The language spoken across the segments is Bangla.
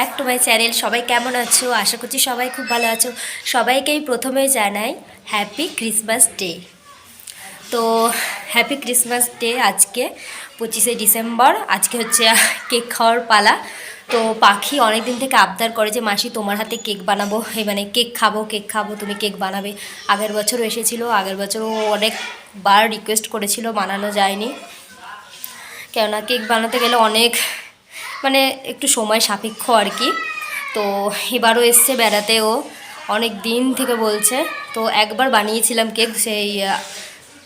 ব্যাক টু মাই চ্যানেল সবাই কেমন আছো? আশা করছি সবাই খুব ভালো আছো। সবাইকেই প্রথমে জানাই হ্যাপি ক্রিসমাস ডে তো হ্যাপি ক্রিসমাস ডে আজকে, পঁচিশে ডিসেম্বর। আজকে হচ্ছে কেক খাওয়ার পালা। তো পাখি অনেক দিন থেকে আবদার করে যে, মাসি, তোমার হাতে কেক বানাবো। এই মানে কেক খাব কেক খাব, তুমি কেক বানাবে। আগের বছরও এসেছিল, আগের বছরও অনেকবার রিকোয়েস্ট করেছিল, বানানো যায়নি। কেননা, কেক বানাতে গেলে অনেক মানে একটু সময় সাপেক্ষ আর কি। তো এবারও এসছে বেড়াতেও, অনেক দিন থেকে বলছে। তো একবার বানিয়েছিলাম কেক সেই,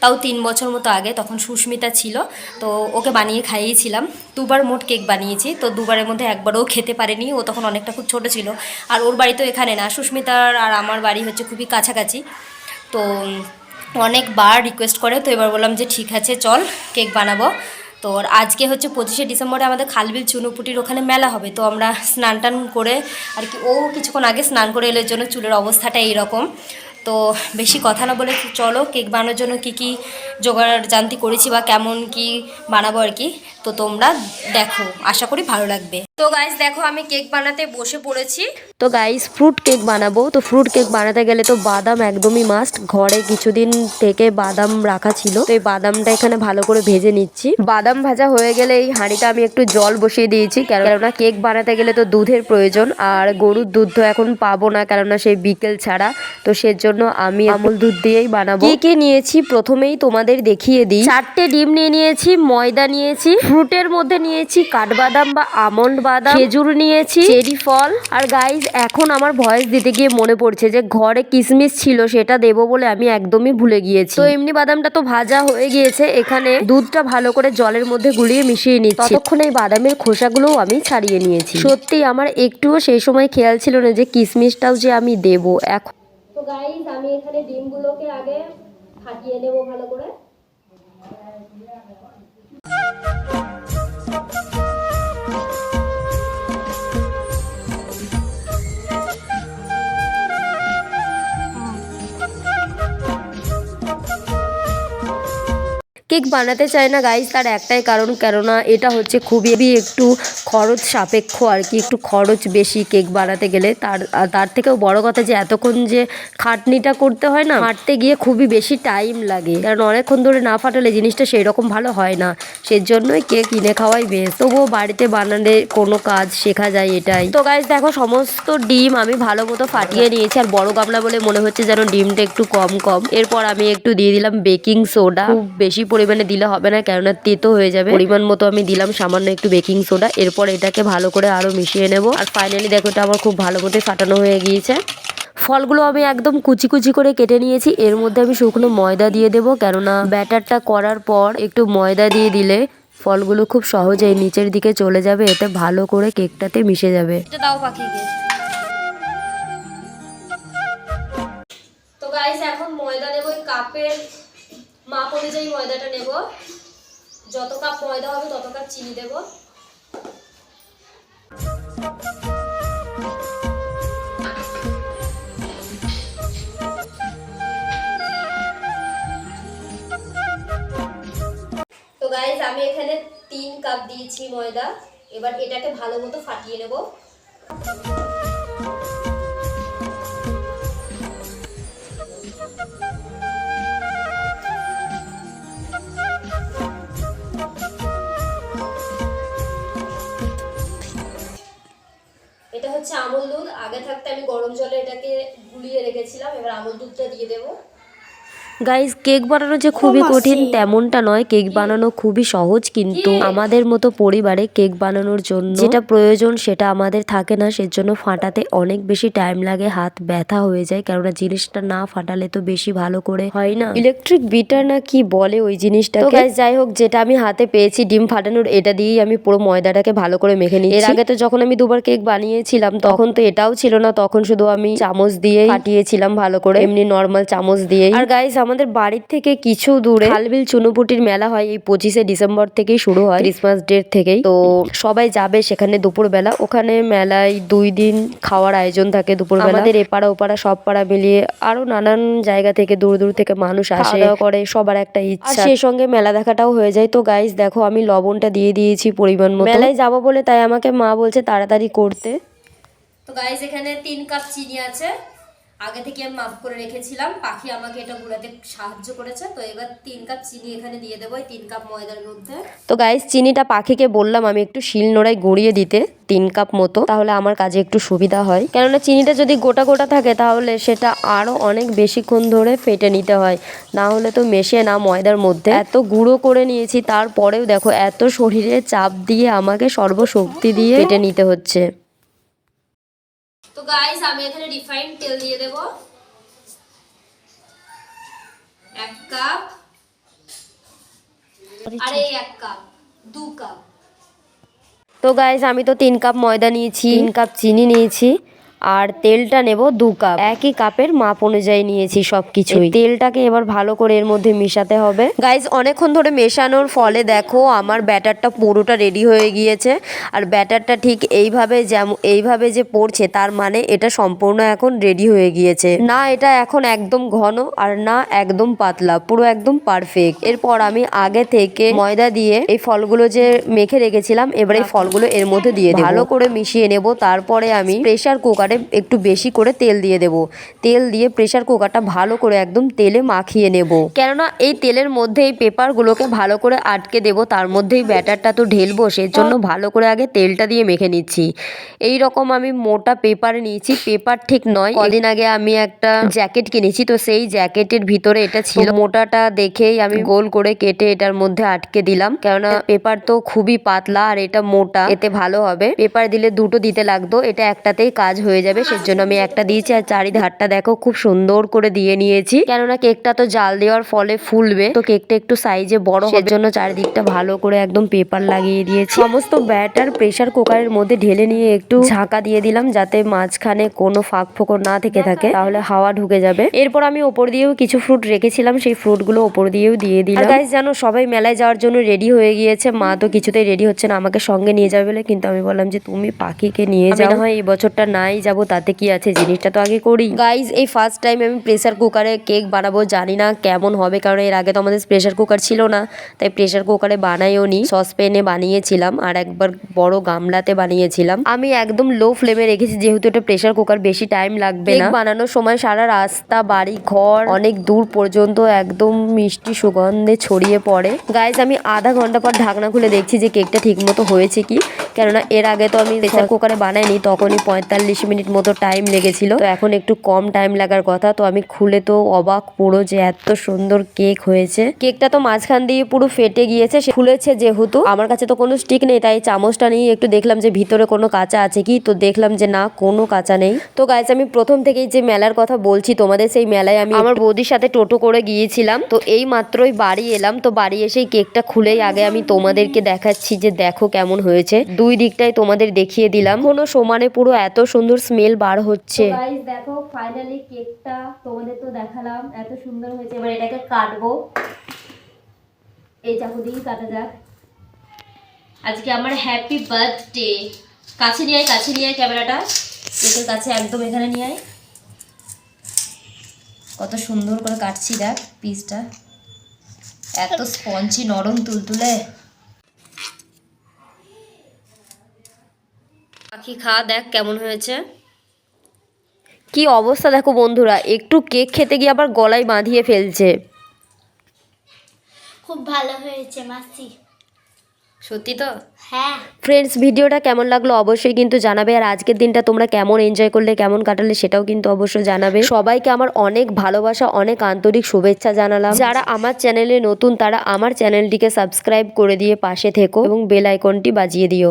তাও তিন বছর মতো আগে, তখন সুস্মিতা ছিল। তো ওকে বানিয়ে খাইয়েছিলাম। দুবার মোট কেক বানিয়েছি, তো দুবারের মধ্যে একবারও খেতে পারেনি। ও তখন অনেকটা খুব ছোট ছিল। আর ওর বাড়ি তো এখানে না, সুস্মিতার আর আমার বাড়ি হচ্ছে খুবই কাছাকাছি। তো অনেকবার রিকোয়েস্ট করে, তো এবার বললাম যে ঠিক আছে, চল, কেক বানাবো। তো আজকে হচ্ছে পঁচিশে ডিসেম্বরে আমাদের খালবিল চুনুপুটির ওখানে মেলা হবে, তো আমরা স্নান টান করে আর কি ও কিছুক্ষণ আগে স্নান করে এলে জন্য চুলের অবস্থাটা এইরকম। তো বেশি কথা না বলে চলো, কেক বানানোর জন্য কি কি জোগাড় জানতি করেছি বা কেমন কি বানাবো আর কি, তো তোমরা দেখো, আশা করি ভালো লাগবে। তো গাইস দেখো আমি কেক বানাতে বসে পড়েছি। তো গাইস ফ্রুট কেক বানাবো। তো ফ্রুট কেক বানাতে গেলে তো বাদাম একদমই মাস্ট ঘরে কিছুদিন থেকে বাদাম রাখা ছিল। তো এই বাদামটা এখানে ভালো করে ভেজে নিচ্ছি। বাদাম ভাজা হয়ে গেলে এই হাঁড়িটা আমি একটু জল বসিয়ে দিয়েছি। কেননা কেক বানাতে গেলে তো দুধের প্রয়োজন। আর গরুর দুধ তো এখন পাবো না, কেননা সেই বিকেল ছাড়া। তো সেজন্য আমি আমুল দুধ দিয়েই বানাবো। কি কি নিয়েছি? প্রথমেই তোমাদের দেখিয়ে দিই। চারটে ডিম নিয়ে নিয়েছি ময়দা নিয়েছি ফ্রুটের মধ্যে নিয়েছি কাঠবাদাম বা আমন্ড বাদাম খেজুর নিয়েছি চেরি ফল। আর গাইজ এখন আমার ভয়েস দিতে গিয়ে মনে পড়ছে যে ঘরে কিসমিস ছিল সেটা দেবো বলে আমি একদমই ভুলে গিয়েছি। তো এমনি বাদামটা তো ভাজা হয়ে গিয়েছে এখানে দুধটা ভালো করে জলের মধ্যে গুলিয়ে মিশিয়ে নিচ্ছি। ততক্ষণ এই বাদামের খোসাগুলোও আমি ছাড়িয়ে নিয়েছি। সত্যি আমার একটুও সেই সময় খেয়াল ছিল না যে কিসমিসটাও যে আমি দেবো। এখন তো গাইস আমি এখানে ডিমগুলোকে আগে ফাটিয়ে নেব ভালো করে। কেক বানাতে চায় না গাইজ তার একটাই কারণ, কেননা এটা হচ্ছে খুবই একটু খরচ সাপেক্ষ আর কি, একটু খরচ বেশি কেক বানাতে গেলে। তার তার থেকেও বড় কথা যে এতক্ষণ যে খাটনিটা করতে হয় না ফাটতে গিয়ে খুবই বেশি টাইম লাগে। কারণ অনেকক্ষণ ধরে না ফাটালে জিনিসটা সেই রকম ভালো হয় না, সেজন্যই কেক কিনে খাওয়াই বেশ তবুও বাড়িতে বানালে কোনো কাজ শেখা যায় এটাই। তো গাইজ দেখো সমস্ত ডিম আমি ভালো মতো ফাটিয়ে নিয়েছি, আর বড় গামলা বলে মনে হচ্ছে যেন ডিমটা একটু কম কম। এরপর আমি একটু দিয়ে দিলাম বেকিং সোডা। খুব বেশি পরিমাণে দিলে হবে না, কেননা তেতো হয়ে যাবে। পরিমাণ মতো আমি দিলাম, সামান্য একটু বেকিং সোডা। এরপর এটাকে ভালো করে আরও মিশিয়ে নেব। আর ফাইনালি দেখো, এটা আমার খুব ভালো মতো ফাটানো হয়ে গিয়েছে। ফলগুলো আমি একদম কুচি কুচি করে কেটে নিয়েছি। এর মধ্যে আমি শুকনো ময়দা দিয়ে দেবো, কেননা ব্যাটারটা করার পর একটু ময়দা দিয়ে দিলে ফলগুলো খুব সহজেই নিচের দিকে চলে যাবে, এতে ভালো করে কেকটাতে মিশে যাবে। তো গাইস এখন ময়দা নেব কাপের মাপ অনুযায়ী ময়দাটা নেব। যত কাপ ময়দা হবে তত কাপ চিনি দেব। তো গাইস আমি এখানে তিন কাপ দিয়েছি ময়দা। এবার এটাকে ভালো মতো ফাটিয়ে নেব। এটা হচ্ছে আমল দুধ। আগে থাকতে আমি গরম জলে এটাকে গুলিয়ে রেখেছিলাম। এবার আমল দুধটা দিয়ে দেবো। গাইস কেক বানানো যে খুবই কঠিন তেমনটা নয়। কেক বানানো খুবই সহজ কিন্তু আমাদের মতো পরিবারে কেক বানানোর জন্য যেটা প্রয়োজন সেটা আমাদের থাকে না। সেজন্য ফাটাতে অনেক বেশি টাইম লাগে হাত ব্যথা হয়ে যায় কেননা জিনিসটা না ফাটালে তো বেশি ভালো করে হয় না। ইলেকট্রিক বিটার না কি বলে ওই জিনিসটা গাইস যাই হোক যেটা আমি হাতে পেয়েছি ডিম ফাটানোর এটা দিয়েই আমি পুরো ময়দাটাকে ভালো করে মেখে নিই এর আগে তো যখন আমি দুবার কেক বানিয়েছিলাম তখন তো এটাও ছিল না। তখন শুধু আমি চামচ দিয়ে ফাটিয়েছিলাম ভালো করে। এমনি নর্মাল চামচ দিয়ে আর গাইস আমাদের বাড়ির থেকে কিছু দূরে খালবিল চুনুপুটির মেলা হয় এই পঁচিশে ডিসেম্বর থেকেই শুরু হয় ক্রিসমাস ডেট থেকেই। তো সবাই যাবে সেখানে দুপুর বেলা ওখানে মেলায় দুই দিন খাওয়ার আয়োজন থাকে দুপুর বেলা আমাদের এপাড়া ওপাড়া সব পাড়া মিলিয়ে আরও নানান জায়গা থেকে দূর দূর থেকে মানুষ আসে। করে সবার একটা ইচ্ছা। সেই সঙ্গে মেলা দেখাটাও হয়ে যায়। তো গাইস দেখো আমি লবণটা দিয়ে দিয়েছি পরিমাণ মতো। মেলায় যাব বলে তাই আমাকে মা বলছে তাড়াতাড়ি করতে। তো গাইজ এখানে তিন কাপ চিনি আছে। আগে থেকে আমি মাপ করে রেখেছিলাম। পাখি আমাকে এটা গুলাতে সাহায্য করেছে। তো এবার তিন কাপ চিনি এখানে দিয়ে দেবো তিন কাপ ময়দার মধ্যে। তো গাইস চিনিটা পাখিকে বললাম আমি একটু শিল নোড়ায় গুঁড়িয়ে দিতে তিন কাপ মতো, তাহলে আমার কাজে একটু সুবিধা হয়। কেননা চিনিটা যদি গোটা গোটা থাকে, তাহলে সেটা আরও অনেক বেশিক্ষণ ধরে ফেটে নিতে হয়। না হলে তো মেশে না ময়দার মধ্যে। এত গুঁড়ো করে নিয়েছি, তারপরেও দেখো এত শরীরে চাপ দিয়ে আমাকে সর্বশক্তি দিয়ে ফেটে নিতে হচ্ছে। গাইজ আমি এখানে রিফাইন্ড তেল দিয়ে দেব। এক কাপ আরে, এক কাপ দু কাপ তো গাইস আমি তো তিন কাপ ময়দা নিয়েছি, তিন কাপ চিনি নিয়েছি। আর তেলটা নেব দু কাপ। একই কাপের মাপ অনুযায়ী নিয়েছি সব কিছুই তেলটাকে এবার ভালো করে এর মধ্যে মিশাতে হবে। গাইজ অনেকক্ষণ ধরে মেশানোর ফলে দেখো আমার ব্যাটারটা পুরোটা রেডি হয়ে গিয়েছে। আর ব্যাটারটা ঠিক এইভাবে যেমন এইভাবে যে পড়ছে তার মানে এটা সম্পূর্ণ এখন রেডি হয়ে গিয়েছে। না এটা এখন একদম ঘন আর না একদম পাতলা পুরো একদম পারফেক্ট এরপর আমি আগে থেকে ময়দা দিয়ে এই ফলগুলো যে মেখে রেখেছিলাম এবার এই ফলগুলো এর মধ্যে দিয়ে ভালো করে মিশিয়ে নেব। তারপরে আমি প্রেশার কুকারে একটু বেশি করে তেল দিয়ে দেব। তেল দিয়ে প্রেসার কুকারটা ভালো করে একদম তেলে মাখিয়ে নেব। কেননা এই তেলের মধ্যে এই পেপারগুলোকে ভালো করে আটকে দেব তার মধ্যেই ব্যাটারটা তো ঢেলবো সেই জন্য ভালো করে আগে তেলটা দিয়ে মেখে নিচ্ছি। এই রকম আমি মোটা পেপার নিয়েছি পেপার ঠিক নয় কদিন আগে আমি একটা জ্যাকেট কিনেছি তো সেই জ্যাকেটের ভিতরে এটা ছিল। মোটাটা দেখেই আমি গোল করে কেটে এটার মধ্যে আটকে দিলাম কেননা পেপার তো খুবই পাতলা আর এটা মোটা এতে ভালো হবে। পেপার দিলে দুটো দিতে লাগতো এটা একটাতেই কাজ হয়ে যাবে সেজন্য আমি একটা দিয়েছি আর চারিধারটা দেখো খুব সুন্দর করে দিয়ে নিয়েছি। কেননা কেকটা তো জাল দেওয়ার ফলে ফুলবে তো কেকটা একটু সাইজে বড় হওয়ার জন্য চারিদিকটা ভালো করে একদম পেপার লাগিয়ে দিয়েছি। সমস্ত ব্যাটার প্রেসার কুকারের মধ্যে ঢেলে নিয়ে একটু ঝাঁকা দিয়ে দিলাম যাতে মাঝখানে কোনো ফাঁক ফোকর না থেকে থাকে তাহলে হাওয়া ঢুকে যাবে। এরপর আমি ওপর দিয়েও কিছু ফ্রুট রেখেছিলাম সেই ফ্রুটগুলো ওপর দিয়েও দিয়ে দিলাম। গাইস জানো সবাই মেলায় যাওয়ার জন্য রেডি হয়ে গিয়েছে। মা তো কিছুতেই রেডি হচ্ছে না আমাকে সঙ্গে নিয়ে যাবে বলে কিন্তু আমি বললাম যে তুমি পাখিকে নিয়ে যাও। হয় এই বছরটা নাই যাব, তাতে কি আছে? জিনিসটা তো আগে করি। গাইজ এই ফার্স্ট টাইম আমি প্রেসার কুকারে কেক বানাবো, জানি না কেমন হবে, কারণ এর আগে তো আমাদের প্রেসার কুকার ছিল না। তাই প্রেসার কুকারে বানাইও নি। সসপ্যানে বানিয়েছিলাম, আর একবার বড় গামলাতে বানিয়েছিলাম। আমি একদম লো ফ্লেমে রেখেছি, যেহেতু এটা প্রেসার কুকার বেশি টাইম লাগবে না। বানানোর সময় সারা রাস্তা, বাড়ি, ঘর, অনেক দূর পর্যন্ত একদম মিষ্টি সুগন্ধে ছড়িয়ে পড়ে। গাইজ আমি আধা ঘণ্টা পর ঢাকনা খুলে দেখছি যে কেকটা ঠিক মতো হয়েছে কি। কেননা এর আগে তো আমি প্রেসার কুকারে বানাইনি, তখনই পঁয়তাল্লিশ মিনিট মতো টাইম লেগেছিল। তো এখন একটু কম টাইম লাগার কথা। তো আমি খুলে তো অবাক পুরো যে এত সুন্দর কেক হয়েছে। কেকটা তো মাঝখান দিয়ে পুরো ফেটে গিয়েছে। সে খুলেছে যেহেতু। আমার কাছে তো কোনো স্টিক নেই তাই চামচটা নিয়ে একটু দেখলাম যে ভিতরে কোনো কাঁচা আছে কি। তো দেখলাম যে না কোনো কাঁচা নেই। তো গাইজ আমি প্রথম থেকেই যে মেলার কথা বলছি তোমাদের সেই মেলায় আমি আমার বৌদির সাথে টোটো করে গিয়েছিলাম। তো এই মাত্রই বাড়ি এলাম। তো বাড়ি এসেই কেকটা খুলেই আগে আমি তোমাদেরকে দেখাচ্ছি যে দেখো কেমন হয়েছে। দুই দিকটাই তোমাদের দেখিয়ে দিলাম। কোনো সমানে পুরো এত সুন্দর স্মেল বার হচ্ছে। গাইজ দেখো ফাইনালি কেকটা তোমাদের তো দেখালাম, এত সুন্দর হয়েছে। এবার এটাকে কাটবো। এই চাকু দিয়েই কাটা যাক। আজকে আমার হ্যাপি বার্থডে কাছে নিয়ে কাছে নিয়ে ক্যামেরাটা। কেকের কাছে একদম এখানে নিয়ে আয়। কত সুন্দর করে কাটছি, দেখ পিসটা এত স্পঞ্জি নরম তুলতুলে। পাখি খা দেখ কেমন হয়েছে? কি অবস্থা দেখো বন্ধুরা একটু কেক খেতে গিয়ে আবার গলায় বাঁধিয়ে ফেলছে। খুব ভালো হয়েছে মাসি। সত্যি তো? হ্যাঁ। ফ্রেন্ডস ভিডিওটা কেমন লাগল অবশ্যই কিন্তু জানাবে আর আজকের দিনটা তোমরা কেমন এনজয় করলে কেমন কাটালে সেটাও কিন্তু অবশ্যই জানাবে। সবাইকে আমার অনেক ভালোবাসা অনেক আন্তরিক শুভেচ্ছা জানালাম। যারা আমার চ্যানেলে নতুন তারা আমার চ্যানেলটিকে সাবস্ক্রাইব করে দিয়ে পাশে থেকো এবং বেল আইকনটি বাজিয়ে দিও।